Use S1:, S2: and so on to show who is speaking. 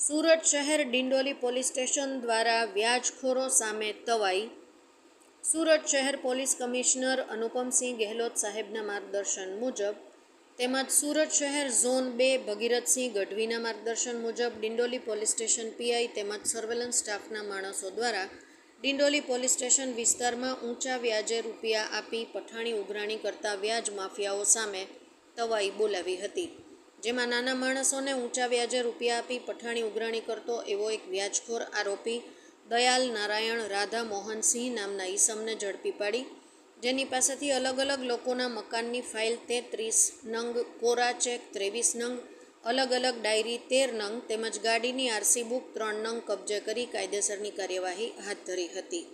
S1: સુરત શહેર Dindoli police station દ્વારા વ્યાજખોરો સામે તવાઈ. સુરત શહેર પોલીસ કમિશનર અનુપમસિંહ ગેહલોત સાહેબના માર્ગદર્શન મુજબ, તેમજ સુરત શહેર ઝોન બે ભગીરથસિંહ ગઢવીના માર્ગદર્શન મુજબ Dindoli police station PI surveillance surveillance સ્ટાફના માણસો દ્વારા ડિંડોલી પોલીસ સ્ટેશન વિસ્તારમાં ઊંચા વ્યાજે રૂપિયા આપી પઠાણી ઉઘરાણી કરતા વ્યાજ માફિયાઓ સામે તવાઈ બોલાવી હતી. જેમાં નાના માણસોને ઊંચા વ્યાજે રૂપિયા આપી પઠાણી ઉઘરાણી કરતો એવો એક વ્યાજખોર આરોપી દયાલ નારાયણ રાધા મોહનસિંહ નામના ઈસમને ઝડપી પાડી. જેની પાસેથી અલગ અલગ લોકોના મકાનની ફાઇલ તેત્રીસ નંગ, કોરા ચેક ત્રેવીસ નંગ, અલગ અલગ ડાયરી તેર નંગ તેમજ ગાડીની આરસી બુક ત્રણ નંગ કબજે કરી કાયદેસરની કાર્યવાહી હાથ ધરી હતી.